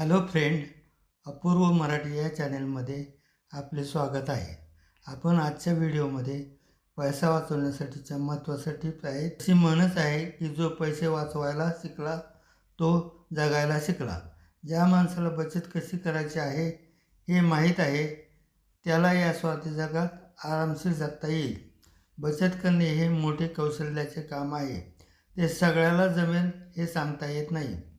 Hello friend अपूर्व मराठी या चॅनलमध्ये आपले स्वागत आहे. आपण आजच्या व्हिडिओमध्ये पैसा वाचवण्यासाठीच्या महत्त्वाच्या टिप्स आहेत अशी म्हणच आहे की जो पैसे वाचवायला शिकला तो जगायला शिकला. ज्या माणसाला बचत कशी करायची आहे हे माहीत आहे त्याला या स्वार्थी जगात आरामशीर जगता येईल. बचत करणे हे मोठे कौशल्याचे काम आहे. ते सगळ्याला जमेल हे सांगता येत नाही.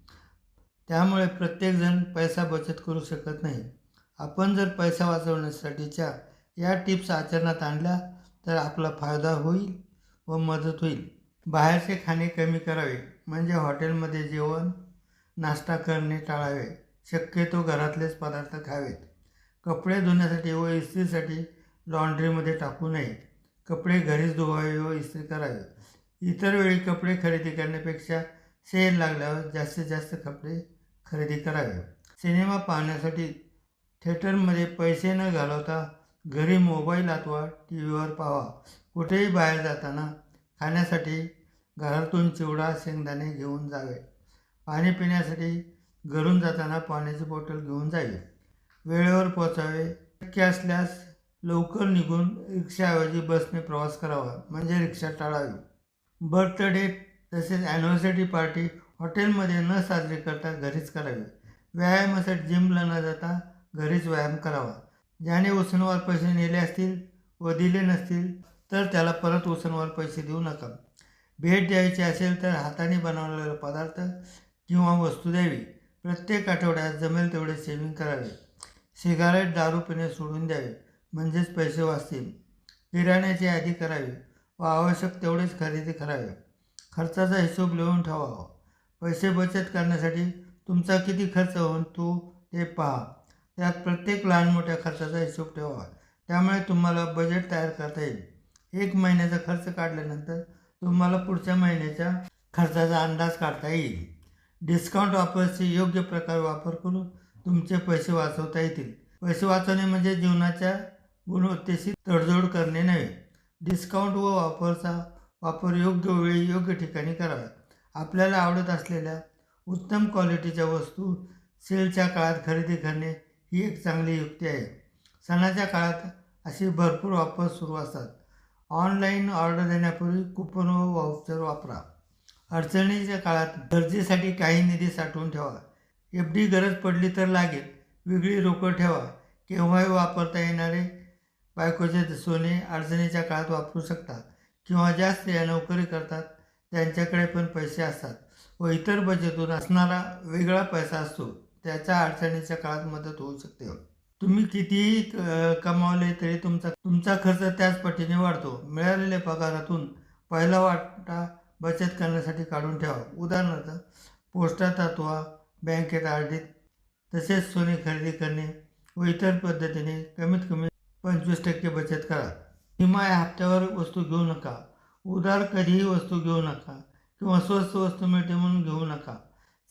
त्यामुळे प्रत्येकजण पैसा बचत करू शकत नाही. आपण जर पैसा वाचवण्यासाठीच्या या टिप्स आचरणात आणल्या तर आपला फायदा होईल व मदत होईल. बाहेरचे खाणे कमी करावे म्हणजे हॉटेलमध्ये जेवण नाश्ता करणे टाळावे. शक्यतो घरातलेच पदार्थ खावेत. कपडे धुण्यासाठी व इस्त्रीसाठी लॉन्ड्रीमध्ये टाकू नये. कपडे घरीच धुवावे व इस्त्री करावे. इतर वेळी कपडे खरेदी करण्यापेक्षा सेल लागल्यावर जास्तीत जास्त कपडे खरेदी करावे. सिनेमा पाहण्यासाठी थिएटरमध्ये पैसे न घालवता घरी मोबाईल अथवा टी व्हीवर पाहावा कुठेही बाहेर जाताना खाण्यासाठी घरातून चिवडा शेंगदाणे घेऊन जावे. पाणी पिण्यासाठी घरून जाताना पाण्याची बॉटल घेऊन जावी. वेळेवर पोचावे शक्य असल्यास लवकर निघून रिक्षाऐवजी बसने प्रवास करावा म्हणजे रिक्षा टाळावी. बर्थडे तसेच ॲनिव्हर्सरी पार्टी हॉटेलमध्ये न साजरी करता घरीच करावे. व्यायामासाठी जिमला न जाता घरीच व्यायाम करावा. ज्याने उसनवार पैसे नेले असतील व दिले नसतील तर त्याला परत उसनवार पैसे देऊ नका. भेट द्यायची असेल तर हाताने बनवलेला पदार्थ किंवा वस्तू द्यावी. प्रत्येक आठवड्यात जमेल तेवढे सेविंग करावे. सिगारेट दारू पिणे सोडून द्यावे म्हणजेच पैसे वाचतील. किराण्याची यादी करावी व आवश्यक तेवढेच खरेदी करावे. खर्चाचा हिशोब लिहून ठेवावा. पैसे बचत करण्यासाठी तुमचा किती खर्च होऊन तो ते पहा. त्यात प्रत्येक लहान मोठ्या खर्चाचा हिशोब ठेवा. त्यामुळे तुम्हाला बजेट तयार करता येईल. एक महिन्याचा खर्च काढल्यानंतर तुम्हाला पुढच्या महिन्याच्या खर्चाचा अंदाज काढता येईल. डिस्काउंट ऑफर्सचे योग्य प्रकारे वापर करून तुमचे पैसे वाचवता येतील. पैसे वाचवणे म्हणजे जीवनाच्या गुणवत्तेशी तडजोड करणे नव्हे. डिस्काउंट व ऑफरचा वापर योग्य वेळी योग्य ठिकाणी करावा आपल्याला आवडत असलेल्या उत्तम क्वालिटीच्या वस्तू सेलच्या काळात खरेदी करणे ही एक चांगली युक्ती आहे. सणाच्या काळात अशी भरपूर ऑफर सुरू असतात. ऑनलाईन ऑर्डर देण्यापूर्वी कुपन व वाउचर वापरा. अडचणीच्या काळात गरजेसाठी काही निधी साठवून ठेवा. एफ डी गरज पडली तर लागेल. वेगळी रोकड ठेवा. केव्हाही वापरता येणारे बायकोचे सोने अडचणीच्या काळात वापरू शकता किंवा ज्या स्त्रिया नोकरी करतात त्यांच्याकडे पण पैसे असतात व इतर बचतून असणारा वेगळा पैसा असतो. त्याच्या अडचणीच्या काळात मदत होऊ शकते. तुम्ही कितीही कमावले तरी तुमचा तुमचा खर्च त्याच पटीने वाढतो. मिळालेल्या पगारातून पहिला वाटा बचत करण्यासाठी काढून ठेवा. उदाहरणार्थ पोस्टात अथवा बँकेत आर तसेच सोने खरेदी करणे व इतर पद्धतीने कमीत कमी पंचवीस टक्के बचत करा. विमा या हप्त्यावर वस्तू घेऊ नका. उधार कधीही वस्तू घेऊ नका किंवा स्वस्त वस्तू मिळते म्हणून घेऊ नका.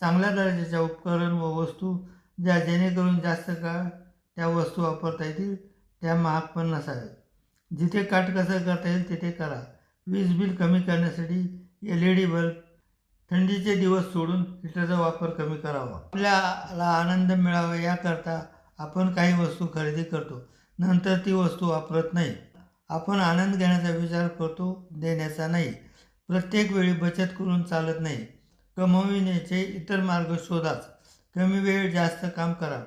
चांगल्या दर्जाच्या उपकरण व वस्तू ज्या जेणेकरून जास्त काळ त्या वस्तू वापरता येतील त्या महाग पण नसाव्यात. जिथे काटकसर करता येईल तिथे करा. वीज बिल कमी करण्यासाठी एल ई डी बल्ब थंडीचे दिवस सोडून हिटरचा वापर कमी करावा. आपल्याला आनंद मिळावा याकरता आपण काही वस्तू खरेदी करतो नंतर ती वस्तू वापरत नाही. आपण आनंद घेण्याचा विचार करतो देण्याचा नाही. प्रत्येक वेळी बचत करून चालत नाही. कमविण्याचे इतर मार्ग शोधाच. कमी वेळ जास्त काम करा.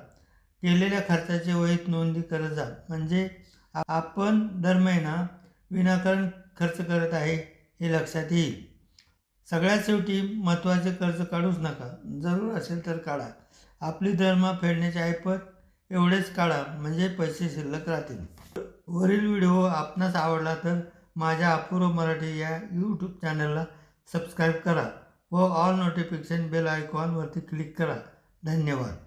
केलेल्या खर्चाचे वहीत नोंदी करत जा. म्हणजे आपण दर महिना विनाकारण खर्च करत आहे हे लक्षात येईल. सगळ्यात शेवटी महत्त्वाचे कर्ज काढूच नका. जरूर असेल तर काढा. आपली धर्म फेडण्याचे ऐपत एवढेच काढा. म्हणजे पैसे शिल्लक राहतील. वरील व्हिडिओ आपणास आवडला तर माझ्या अपूर्व मराठी या यूट्यूब चॅनलला सबस्क्राईब करा व ऑल नोटिफिकेशन बेल आयकॉनवरती क्लिक करा. धन्यवाद.